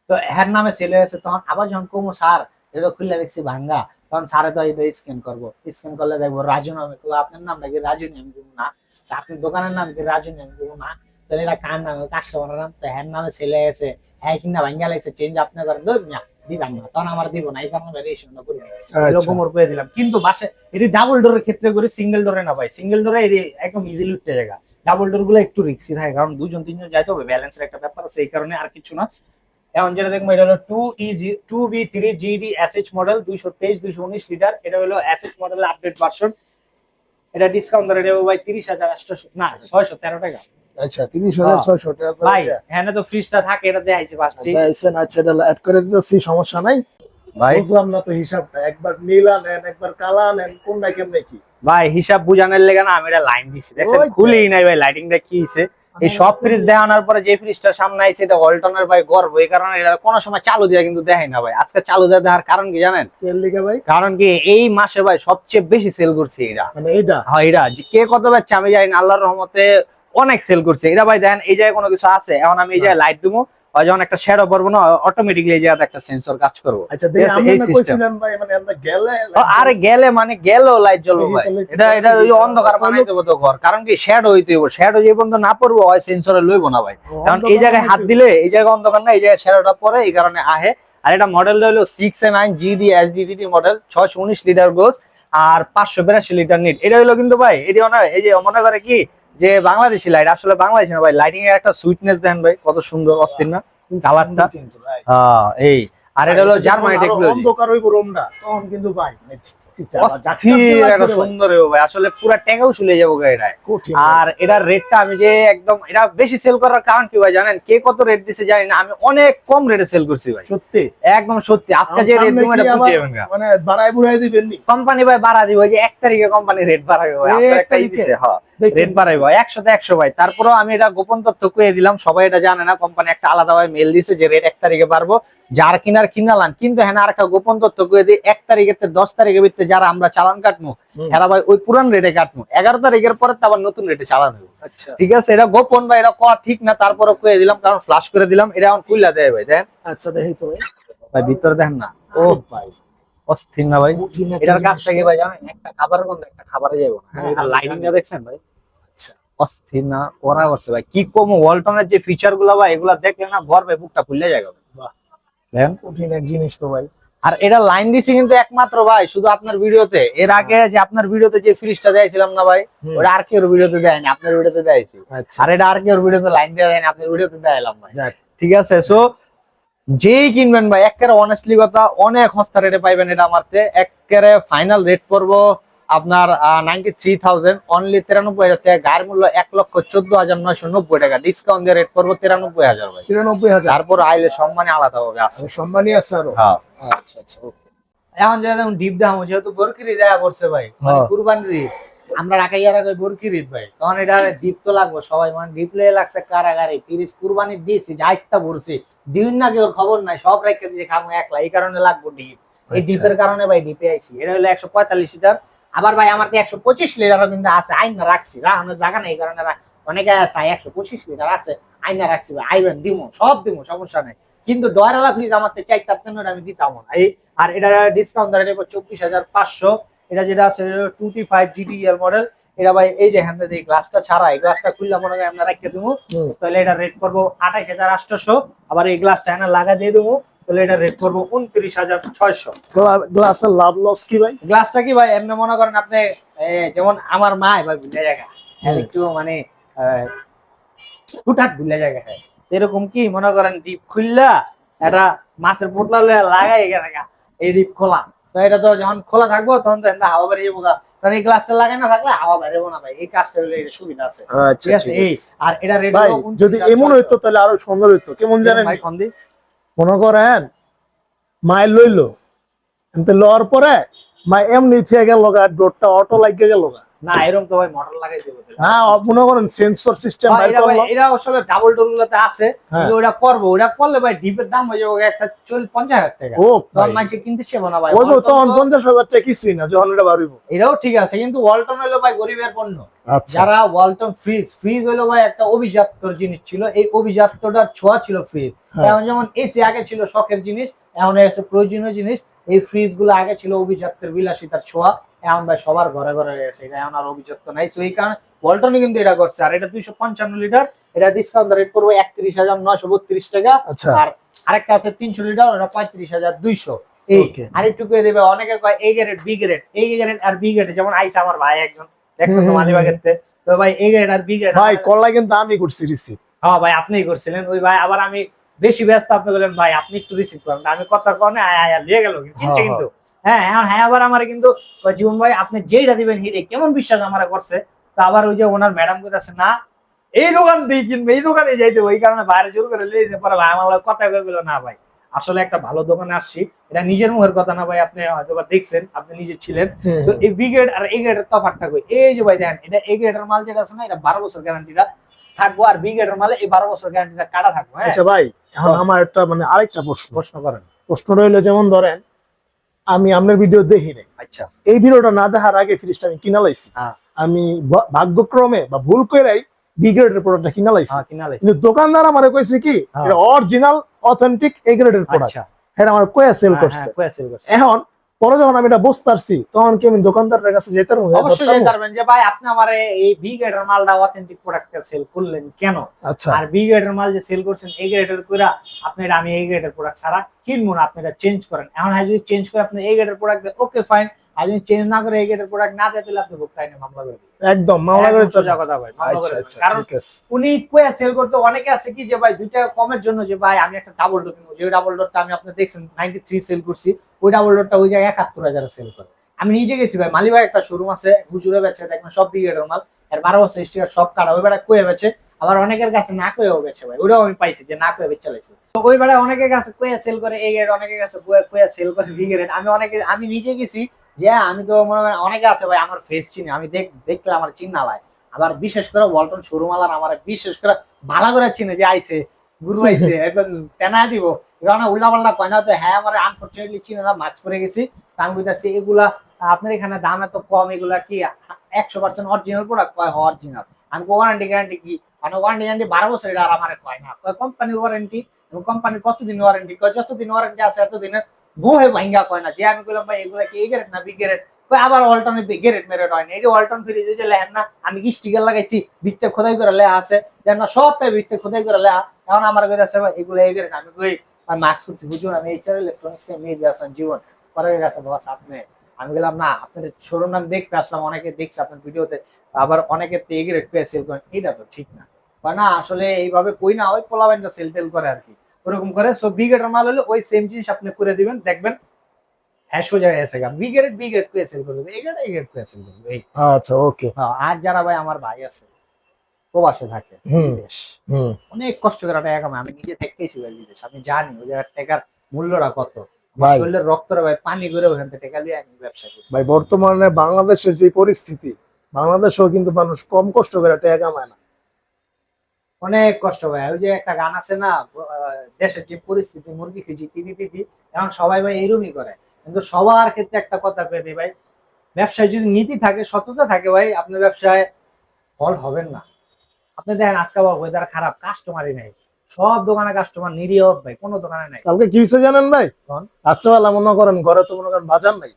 তো হ্যার নামে সেল হয়ে গেছে, তখন আবার যখন কমু সার এটা তো খুললে দেখছি ভাঙ্গা। তখন সারে তো এটা স্ক্যান করব। স্ক্যান করলে দেখব রাজু নামে আপনার নাম নাকি রাজু বলব না? আপনি দোকানের নাম কি রাজু বলব না? তাহলে এটা কার নামে কাস্টমারের নাম তো হ্যার নামে হয়ে গেছে হ্যাঁ কিনা ভাঙ্গা লাগছে? চেঞ্জ আপনি করেন ধর না দিলাম না তখন আমার দিব না এই কারণে ভ্যারিয়েশন করি আচ্ছা। এরকম ওর করে দিলাম। কিন্তু বাসে এটি ডাবল ডোরের ক্ষেত্রে করে সিঙ্গেল ডোরে না ভাই সিঙ্গেল ডোরে এটি একদম ইজিলি উঠতে জায়গা। ডাবল ডোরগুলো একটু রিক্সি থাকে কারণ দুজন তিনজন যাইতে হবে ব্যালেন্সের একটা ব্যাপার আছে এই কারণে আর কিছু না। এখন যেটা দেখব এটা হলো two easy two B three GD SH model দুইশো তেইশ দুইশো উনিশ লিটার। এটা হলো এসএইচ মডেল আপডেট ভার্সন এটা ডিসকাউন্ট ধরে দেবো ভাই তিরিশ হাজার আটশো না ছয়শো তেরো টাকা। আচ্ছা তিরিশ হাজার। ছয়শো টাকা ভাই হ্যাঁ তো ফ্রিজটা থাকে এটা দেখাইছে পাঁচটি। আচ্ছা আচ্ছা এটা অ্যাড করে দিতেছি সমস্যা নাই। ভাই। বুঝলাম না তো হিসাবটা একবার নীলা নেন একবার কালা নেন কোনটা কেমনে কি? ভাই হিসাব বুঝানোর লেগে না আমি এটা লাইন দিছি। দেখছেন খুলেই নাই ভাই লাইটিংটা কি হইছে? এই সব ফ্রিজ দেখানোর পরে যে ফ্রিজটা সামনে আইছে এটা অল্টনের ভাই গর্ব। এই কারণে এটা কোনো সময় চালু দেওয়া কিন্তু দেখাই না ভাই। আজকে চালু দেওয়া দেওয়ার কারণ কি জানেন? ভাই? কারণ কি এই মাসে ভাই সবচেয়ে বেশি সেল করছে এটা। মানে এইটা? হ্যাঁ এটা কে কত পাচ্ছে আমি জানি আল্লাহর রহমতে অনেক সেল করছে। এটা ভাই দেন এই জায়গায় কোনো কিছু আছে? এখন আমি এই জায়গায় লাইট দেবো আর যখন একটা শ্যাডো পড়ব না অটোমেটিকলি এই জায়গাতে একটা সেন্সর কাজ করব। আচ্ছা মানে আরে গেলে মানে গেলেও লাইট জ্বলবো ভাই। এটা এটা ওই অন্ধকার বানাই দেবো তো ঘর। কারণ কি শ্যাডো হইতে হইব। শ্যাডো যে পর্যন্ত না পড়ব হয় সেন্সরে লইবো না ভাই। কারণ এই জায়গায় হাত দিলে এই জায়গায় অন্ধকার না এই জায়গায় শ্যাডোটা পরে এই কারণে আহে। আর এটা মডেলটা হলো six A nine GD SDD model ছয়শো উনিশ লিটার গোস আর পাঁচশো বিরাশি লিটার নিট এটা হলো কিন্তু ভাই এটি এই যে মনে করে কি যে বাংলাদেশি লাইট আসলে বাংলাদেশি না ভাই লাইটিং এর একটা সুইটনেস দেন ভাই কত সুন্দর অস্থির না? কালারটা হ্যাঁ, এই আর এটা হলো জার্মানি টেকনোলজি অন্ধকার হইব রুমটা তখন কিন্তু ভাই সুন্দর আসলে পুরা যাব গাড়িটায় আর এটার রেটটা আমি যে একদম এটা বেশি সেল করার কারণ কি ভাই জানেন? কে কত রেট দিছে জানি না আমি অনেক কম রেটে সেল করছি ভাই। সত্যি? একদম সত্যি আজকে যে রেট দিব এটা বুঝে যাবেন মানে বাড়ায় বুড়াই দিবেন নি? কোম্পানি ভাই বাড়া দিব যে এক তারিখে কোম্পানি রেট বাড়াবে ভাই একটা দিছে হ্যাঁ। রেট বাড়াইবো। একশোতে একশো ভাই। তারপরেও আমি এটা গোপন তথ্য কয়ে দিলাম। সবাই এটা জানে না। কোম্পানি একটা আলাদা ভাবে মেল দিছে যে রেট এক তারিখে বাড়বো। যার কিনার কিনালাম কিন্তু হ্যাঁ আর একটা গোপন তথ্য কয়ে দিই। এক তারিখে দশ তারিখের ভিতরে যারা আমরা চালান কাটবো। এরা ভাই ওই পুরান রেটে কাটবো এগারো তারিখের পরে তো আবার নতুন রেটে চালানো হবে আচ্ছা। ঠিক আছে? এটা গোপন বা এটা করা ঠিক না? তারপরে কয়ে দিলাম কারণ ফ্লাশ করে দিলাম। এটা এখন কুইলা দেয় ভাই দেন। আচ্ছা দেখি তো ভাই ভিতরে দেখেন না। ও ভাই। অস্থির না ভাই। এটার জিনিস। থেকে ভাই জানেন? একটা খাবারের গন্ধ একটা খাবারে যাব হ্যাঁ, হ্যাঁ। দেখছেন ভাই? অস্থির না করা করছে ভাই। কি কম ওয়ালটনের যে ফিচারগুলো ভাই এগুলা দেখলে না ঘর ভাই বুকটা যায় দেখেন? কঠিন এক জিনিস তো ভাই। আর এটা লাইন দিছি কিন্তু একমাত্র ভাই শুধু আপনার ভিডিওতে। এর আগে যে আপনার ভিডিওতে যে ফ্রিজটা না ভাই ওটা আর কেউ ভিডিওতে দেয়নি আপনার ভিডিওতে দিয়েছি আচ্ছা। আর এটা আর কেউ ভিডিওতে লাইন দেওয়া দেয়নি আপনার ভিডিওতে দেয়ালাম ভাই। ঠিক আছে সো যেই কিনবেন ভাই একেবারে অনেস্টলি কথা অনেক সস্তা রেটে পাইবেন এটা আমারতে একেবারে ফাইনাল রেট পড়ব আপনার নাইনটি থ্রি থাউজেন্ড অনলি তিরানব্বই হাজার টাকা। গায়ের মূল্য এক লক্ষ চোদ্দ হাজার নয়শো নব্বই টাকা। ডিসকাউন্ট দিয়ে রেট পড়ব তিরানব্বই হাজার ভাই। তিরানব্বই হাজার। তারপর আইলে সম্মানে আলাদা হবে আছে। আর সম্মানী আছে আরও। হ্যাঁ। আচ্ছা আচ্ছা. এখন যেটা দেখুন ডিপ দাম যেহেতু বরকিরি দেয়া পড়ছে ভাই মানে হ্যাঁ। কুরবানির ঈদ আমরা রাখাইয়ার আগে বরকির ঈদ ভাই তখন এটা ডিপ তো লাগবে সবাই মানে ডিপ লে লাগছে কারাগারে। তিরিশ কুরবানি দিয়েছি যা ইচ্ছা ভরছি। দিন না কেউ খবর নাই সব রেখে দিয়েছে খামো একলা এই কারণে লাগবো ডিপ। এই আচ্ছা। ডিপের কারণে ভাই ডিপে আইছি। এটা হলো একশো পঁয়তাল্লিশ লিটার আবার ভাই আমার একশো পঁচিশ লিটারও কিন্তু আছে আইন রাখছি। রাখানোর জায়গা নেই এই কারণে অনেকে আছে একশো পঁচিশ লিটার আছে আইনা রাখছি ভাই। আইবেন দিমো সব দিমো সমস্যা নেই। কিন্তু ডয়ারালা ফ্রিজ আমার তো চাই তার জন্য আমি দিতাম না। এই আর এটা ডিসকাউন্ট ধরে নেব চব্বিশ হাজার পাঁচশো। এটা যেটা আছে টুটি ফাইভ জিডি এর মডেল এটা ভাই এই যে হ্যান্ড এই গ্লাসটা ছাড়া এই গ্লাসটা খুললে মনে হয় আমরা রেখে দেবো তাহলে এটা রেট করব আঠাইশ হাজার আটশোশো আবার এই গ্লাসটা এনে লাগা দিয়ে দেবো তাহলে এটা রেট করব উনত্রিশ হাজার ছয়শো। গ্লাসের লাভ লস কি ভাই? গ্লাসটা কি ভাই? এমনি মনে করেন আপনি যেমন আমার মা ভাই ভুলে জায়গা একটু মানে হুটহাট ভুলে জায়গা হয় এরকম কি মনে করেন ডিপ খুললা এটা মাছের পোটলা লাগাই গেছে এই ডিপ খোলা। তো এটা তো যখন খোলা থাকব তখন তো হাওয়া বেরিয়ে যাব। তখন এই গ্লাসটা লাগাই না থাকলে হাওয়া বেরোবো না ভাই। এই কাজটা হলে এটা সুবিধা আছে। আচ্ছা ঠিক আছে? এই আর এটা যদি এমন হইতো তাহলে আরও সুন্দর হইতো। কেমন জানেন ভাই খন্দি মনে করেন মায়ের লইলো। লওয়ার পরে মা এমনি থেকে গেল গা ডোরটা অটো লাগিয়ে গেল গা। না এরকম তো ভাই মোটর লাগাই দেবো না মনে করেন সেন্সর সিস্টেম ভাই, এটা আসলে ডাবল ডোর গুলোতে আছে। হ্যাঁ। কিন্তু ওটা করব ওটা করলে ভাই ডিপের দাম হয়ে যাবে একটা চল পঞ্চাশ হাজার টাকা। ও তখন কিনতে চাইব না ভাই। তখন পঞ্চাশ হাজার টাকা কিছুই না যখন এটা বাড়িব। এটাও ঠিক আছে কিন্তু ওয়ালটন হলো ভাই গরিবের পণ্য। আচ্ছা। যারা ওয়ালটন ফ্রিজ ফ্রিজ হলো ভাই একটা অভিজাত্যর জিনিস ছিল। এই অভিজাত্যটার ছোঁয়া ছিল ফ্রিজ হ্যাঁ। এখন যেমন এসি আগে ছিল শখের জিনিস এখন এসে প্রয়োজনীয় জিনিস। এই ফ্রিজগুলো আগে ছিল অভিজাত্যের বিলাসিতার ছোঁয়া এখন ভাই সবার ঘরে ঘরে গেছে এটা এখন আর অভিজাত্য নাই। তো এই কারণে ওয়ালটনে কিন্তু এটা করছে আর এটা দুইশো পঞ্চান্ন লিটার এটা ডিসকাউন্ট রেট করব একত্রিশ হাজার নয়শো বত্রিশ টাকা। আচ্ছা। আর আরেকটা আছে তিনশো লিটার ওটা পঁয়ত্রিশ হাজার দুইশো। এই. আরেকটু করে দেবে অনেকে কয় A grade B grade A grade R B grade যেমন আইসা আমার ভাই একজন দেখছেন তো মালিবাগের তো ভাই এ গ্রেড আর বি গ্রেড ভাই কল্লা কিন্তু আমি করছি রিসিভ হ্যাঁ ভাই আপনিই করছিলেন। ওই ভাই আবার আমি বেশি ব্যস্ত আপনি বললেন ভাই আপনি একটু রিসিভ করেন। আমি কথা কনে আয় লিয়ে গেল। কিনছে হ্যাঁ, কিন্তু হ্যাঁ হ্যাঁ হ্যাঁ আবার আমার কিন্তু জীবন ভাই আপনি যেইটা দিবেন হিরে কেমন বিশ্বাস আমার করছে? তো আবার ওই যে ওনার ম্যাডাম কোথাছে না এই দোকান দিয়ে কিনবে এই দোকানে যাইতে ওই কারণে বাইরে জোর করে যেতে পারে ভাই আমার কথা কয়ে গেলো না ভাই আসলে একটা ভালো দোকানে আসছি। এটা নিজের মুখের কথা না ভাই আপনি হয়তো দেখছেন আপনি নিজে ছিলেন। তো এই বি গ্রেড আর এ গ্রেডের তফাৎটা কই? এই যে ভাই দেখেন এটা এ গ্রেডের মাল যেটা আছে না এটা বারো বছর গ্যারান্টিটা থাকব আর বি মালে এই বারো বছর গ্যারান্টিটা কাটা থাকব হ্যাঁ আচ্ছা ভাই এখন হ্যাঁ। আমার একটা মানে আরেকটা প্রশ্ন প্রশ্ন করেন প্রশ্ন রইল যেমন ধরেন আমি আপনার ভিডিও দেখি নাই আচ্ছা এই ভিডিওটা না দেখার আগে ফ্রিজটা আমি কিনা লাইছি হ্যাঁ। আমি ভাগ্যক্রমে বা ভুল করেই বি গ্রেডের প্রোডাক্টটা কিনা লাইছি কিনা লাইছি। কিন্তু দোকানদার আমার কইছে কি। এটা অরিজিনাল অথেন্টিক এ গ্রেডের প্রোডাক্ট এটা আমার কয়া সেল করছে। এখন পরে যখন আমি এটা বুঝতে পারছি তখন কি আমি দোকানদারের কাছে যেতে পারব? অবশ্যই যেতে পারবেন যে ভাই আপনি আমার এই বি গ্রেডের মালটা অথেন্টিক প্রোডাক্টটা সেল করলেন কেন? আচ্ছা। আর বি গ্রেডের মাল যে সেল করছেন এ গ্রেডের কইরা আপনি আমি এই গ্রেডের প্রোডাক্ট ছাড়া কিনবো না আপনি এটা চেঞ্জ করেন। এখন হ্যাঁ যদি চেঞ্জ করে আপনি এই গ্রেডের প্রোডাক্ট ওকে ফাইন আর যদি চেঞ্জ না করে প্রোডাক্ট না দেয় তাহলে আপনি ভোক্তা আইনে মামলা করে একদম মামলা করে সোজা কথা ভাই আচ্ছা আচ্ছা কারণ উনি কোয়া সেল করতে অনেকে আছে কি যে ভাই দুইটা কমের জন্য যে ভাই আমি একটা ডাবল ডোর কিনবো। যে ডাবল ডোরটা আমি আপনি দেখছেন নাইনটি থ্রি সেল করছি ওই ডাবল ডোরটা ওই জায়গায় একাত্তর হাজার সেল করে। আমি নিজে গেছি ভাই মালি ভাই একটা শোরুম আছে হুজুরে বেছে দেখবেন সব ব্রিগেডের মাল এর বারো বছর স্টিকার সব কাটা ওই বেড়া কয়ে বেচে আবার অনেকের কাছে না কয়েও বেচে ভাই ওটাও আমি পাইছি যে না কয়ে বেচে চালাইছে তো ওই বেড়া অনেকের কাছে কয়ে সেল করে এই গেট অনেকের কাছে কয়ে সেল করে বি গ্রেড আমি অনেকে আমি নিজে গেছি যে আমি তো মনে করেন অনেকে আছে ভাই আমার ফেস চিনি আমি দেখ দেখলে আমার চিন্না ভাই। আবার বিশেষ করে ওয়ালটন শোরুম আলার আমার বিশেষ করে ভালো করে চিনে যে আইছে গুরু আইছে একদম তেনা দিব। কারণ উল্টা পাল্টা কয় না তো হ্যাঁ আমার আনফর্চুনেটলি চিনে না মাছ পরে গেছি। তা আমি বুঝতেছি এগুলা আপনার এখানে দাম এত কম, এগুলা কি একশো পার্সেন্ট অরিজিনাল প্রোডাক্ট কয় অরিজিনাল আমি ওয়ারেন্টি গ্যারান্টি কি? মানে ওয়ারেন্টি গ্যারান্টি বারো বছর এটা আমার কয় না। কয় কোম্পানির ওয়ারেন্টি এবং কোম্পানির কতদিন ওয়ারেন্টি কয়, যতদিন ওয়ারেন্টি আছে এতদিনের বহে ভাঙ্গা কয় না। যে আমি বললাম ভাই, এগুলা কি এই গ্যারেট না বি গ্যারেট আবার অল্টনে গেরেট মেরেট হয় না। এই যে অল্টন ফ্রিজ যে লেহেন না, আমি কি স্টিকার লাগাইছি? ভিত্তে খোদাই করে লেহা আছে। যেন না সবটাই ভিত্তে খোদাই করে লেহা। এখন আমার কাছে আছে, ভাই, এগুলো এই গ্যারেট আমি কই মাস্ক করতে বুঝুন আমি এইচআর ইলেকট্রনিক্স মেয়ে দিয়ে আসলাম জীবন। পরে গেছে বাস, আপনি আমি বললাম না আপনার শোরুম নাম দেখতে আসলাম অনেকে দেখছে আপনার ভিডিওতে আবার অনেকে তো এই গ্রেড পেয়ে সেল করেন। এটা তো ঠিক না। বা না আসলে এইভাবে কই না ওই পোলাবেনটা সেল টেল করে আর কি ওরকম করে সো বি গ্রেডের মাল হলে ওই সেম জিনিস আপনি করে দিবেন। দেখবেন হ্যাঁ সোজা হয়ে গেছে বি গ্রেড বি গ্রেড পেয়ে সেল করবে। এই গ্রেড এই গ্রেড পেয়ে সেল করবে এই। আচ্ছা ওকে হ্যাঁ, আর যারা ভাই আমার ভাই আছে প্রবাসে থাকে। বিদেশ অনেক কষ্ট করে টাকা কামায়। আমি নিজে থেকেছি ভাই বিদেশ। আমি জানি ওই জায়গার টাকার মূল্যটা কত। শরীরের রক্তটা ভাই পানি করে ওখান থেকে আমি ব্যবসা করি। ভাই বর্তমানে বাংলাদেশের যে পরিস্থিতি বাংলাদেশেও কিন্তু মানুষ কম কষ্ট করে টাকা কামায় না। অনেক কষ্ট ভাই ওই যে একটা গান আছে না দেশের যে পরিস্থিতি মুরগি খেয়েছি তিদি তিদি এখন সবাই ভাই এরমই করে। কিন্তু সবার ক্ষেত্রে একটা কথা পেয়ে ভাই ব্যবসায় যদি নীতি থাকে সততা থাকে ভাই আপনার ব্যবসায় ফল হবেন না। আপনি দেখেন আজকে ওয়েদার খারাপ কাস্টমারই নেই। সব দোকানে কাস্টমার নিরীহ ভাই কোনো দোকানে নাই। কালকে কি হয়েছে জানেন ভাই? রাত্রেবেলা মনে করেন ঘরে তো মনে করেন বাজার নাই।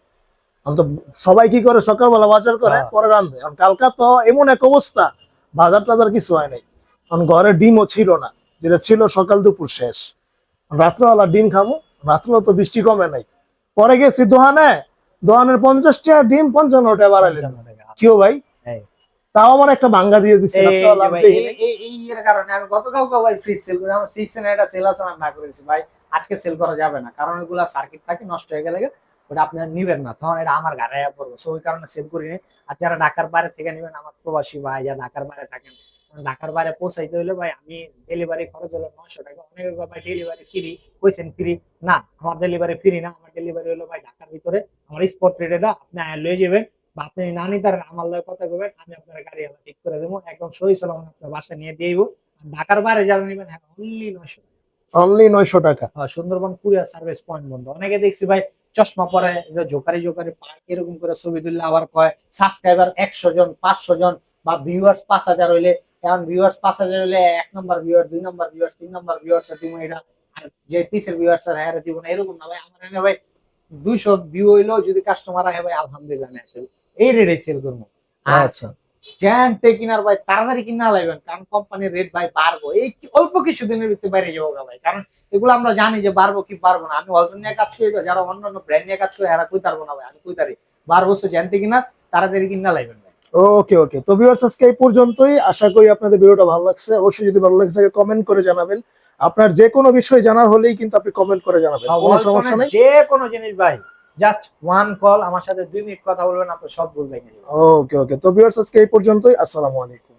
তো সবাই কি করে? সকালবেলা বাজার করে হ্যাঁ। পরে রান্ধে এখন কালকা তো এমন এক অবস্থা বাজার টাজার কিছু হয় নাই। এখন ঘরে ডিমও ছিল না যেটা ছিল সকাল দুপুর শেষ। রাত্রেবেলা ডিম খামু রাত্রেবেলা তো বৃষ্টি কমে নাই। পরে গেছি দোহানে দোহানের পঞ্চাশ টাকা ডিম পঞ্চান্ন টাকা। বাড়াইলেন কেউ ভাই। তাও আমার একটা ভাঙ্গা দিয়ে দিচ্ছে এই এর কারণে আমি গতকালকে ভাই ফ্রিজ সেল করি আমার সিক্স একটা সেল আছে না করেছি ভাই আজকে সেল করা যাবে না কারণ এগুলা সার্কিট থাকে নষ্ট হয়ে গেলে ওটা আপনার নিবেন না। তখন এটা আমার গাড়ে পড়ব। সো ওই কারণে সেল করি নি আর যারা ঢাকার বাইরে থেকে নেবেন আমার প্রবাসী ভাই যারা ঢাকার বাইরে থাকেন ঢাকার বাইরে পৌঁছাইতে হলে ভাই আমি ডেলিভারি খরচ হলো নশো টাকা। অনেকে ভাই ডেলিভারি ফ্রি কইছেন ফ্রি না আমার ডেলিভারি ফ্রি না আমার ডেলিভারি হলো ভাই ঢাকার ভিতরে। আমার স্পট রেটে আপনি লয়ে যাবেন। বা আপনি না নিতে পারেন আমার লয় কথা কবেন আমি আপনার গাড়ি আলা ঠিক করে দেবো। একদম সহি সলামত আপনার বাসায় নিয়ে দিয়ে দিবো ঢাকার বাইরে যারা নেবেন হ্যাঁ অনলি নয়শো অনলি নয়শো টাকা। আহ, সুন্দরবন কুরিয়ার সার্ভিস পয়েন্ট বন্ধ। অনেকে দেখছি ভাই চশমা পরে এটা জোকারি জোকারি পার্ক এরকম করে ছবি তুললে আবার কয় সাবস্ক্রাইবার একশো জন পাঁচশো জন বা ভিউয়ার্স পাঁচ হাজার হইলে এখন ভিউয়ার্স পাঁচ হাজার হইলে এক নম্বর ভিউয়ার দুই নম্বর ভিউয়ার্স তিন নম্বর ভিউয়ার্স দিব এটা। আর যে পিসের ভিউয়ার্স আর হ্যাঁ দিব না এরকম না ভাই। আমার এখানে ভাই দুইশো ভিউ হইলেও যদি কাস্টমার আহে ভাই আলহামদুলিল্লাহ এই রেটে সেল করব। আচ্ছা। জ্যান্টে কিনার ভাই তাড়াতাড়ি কিনা লাগবেন কারণ কোম্পানির রেট ভাই বাড়বো। এই অল্প কিছু দিনের ভিতরে বাইরে যাব ভাই কারণ এগুলো আমরা জানি যে বাড়বো কি পারব না। আমি অল্প নিয়ে কাজ করি যারা অন্যান্য ব্র্যান্ড নিয়ে কাজ করে এরা কই পারব না ভাই আমি কই তারি বাড়বো সে জ্যান্টে কিনা তাড়াতাড়ি কিনা লাগবেন ভাই। ওকে ওকে তো ভিউয়ার্স আজকে এই পর্যন্তই। আশা করি আপনাদের ভিডিওটা ভালো লাগছে। অবশ্যই যদি ভালো লাগে থাকে কমেন্ট করে জানাবেন। আপনার যে কোনো বিষয় জানার হলেই কিন্তু আপনি কমেন্ট করে জানাবেন। কোনো সমস্যা নেই? যে কোনো জিনিস ভাই জাস্ট ওয়ান কল আমার সাথে দুই মিনিট কথা বলবেন, আপনি সব বলবেন ওকে ওকে তো ভিউয়ার্স আজকে এই পর্যন্তই। আসসালামু আলাইকুম।